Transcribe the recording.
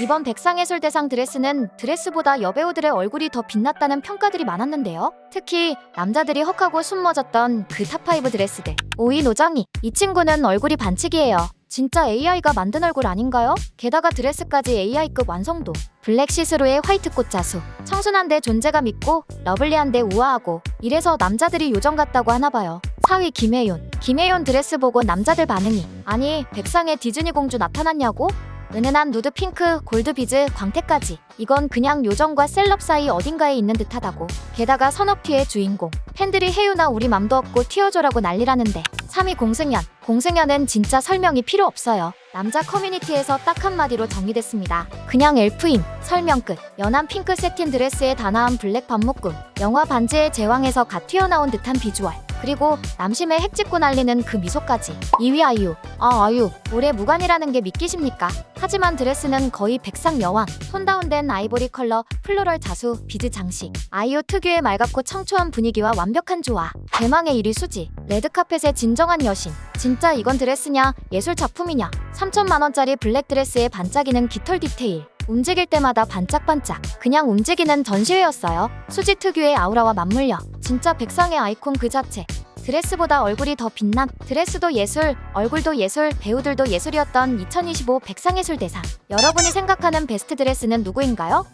이번 백상예술대상 드레스는 드레스보다 여배우들의 얼굴이 더 빛났다는 평가들이 많았는데요. 특히 남자들이 헉하고 숨머졌던 그 탑5 드레스들. 5위 노정희. 이 친구는 얼굴이 반칙이에요. 진짜 AI가 만든 얼굴 아닌가요? 게다가 드레스까지 AI급 완성도. 블랙 시스루의 화이트 꽃 자수. 청순한데 존재감 있고 러블리한데 우아하고 이래서 남자들이 요정 같다고 하나 봐요. 4위 김혜윤. 김혜윤 드레스 보고 남자들 반응이 아니 백상에 디즈니 공주 나타났냐고? 은은한 누드 핑크, 골드 비즈, 광택까지. 이건 그냥 요정과 셀럽 사이 어딘가에 있는 듯하다고. 게다가 선업티의 주인공. 팬들이 혜유나 우리 맘도 없고 튀어줘라고 난리라는데. 3위 공승연. 공승연은 진짜 설명이 필요 없어요. 남자 커뮤니티에서 딱 한마디로 정리됐습니다. 그냥 엘프임. 설명 끝. 연한 핑크 세틴 드레스에 단아한 블랙 반묶음. 영화 반지의 제왕에서 갓 튀어나온 듯한 비주얼. 그리고 남심의 핵 짚고 날리는 그 미소까지. 2위 아이유. 아 아이유. 올해 무관이라는 게 믿기십니까? 하지만 드레스는 거의 백상 여왕. 손 다운된 아이보리 컬러 플로럴 자수 비즈 장식. 아이유 특유의 맑고 청초한 분위기와 완벽한 조화. 대망의 1위 수지. 레드카펫의 진정한 여신. 진짜 이건 드레스냐? 예술 작품이냐? 3천만 원짜리 블랙 드레스에 반짝이는 깃털 디테일. 움직일 때마다 반짝반짝. 그냥 움직이는 전시회였어요. 수지 특유의 아우라와 맞물려 진짜 백상의 아이콘 그 자체 드레스보다 얼굴이 더 빛남 드레스도 예술 얼굴도 예술 배우들도 예술이었던 2025 백상예술대상 여러분이 생각하는 베스트 드레스는 누구인가요?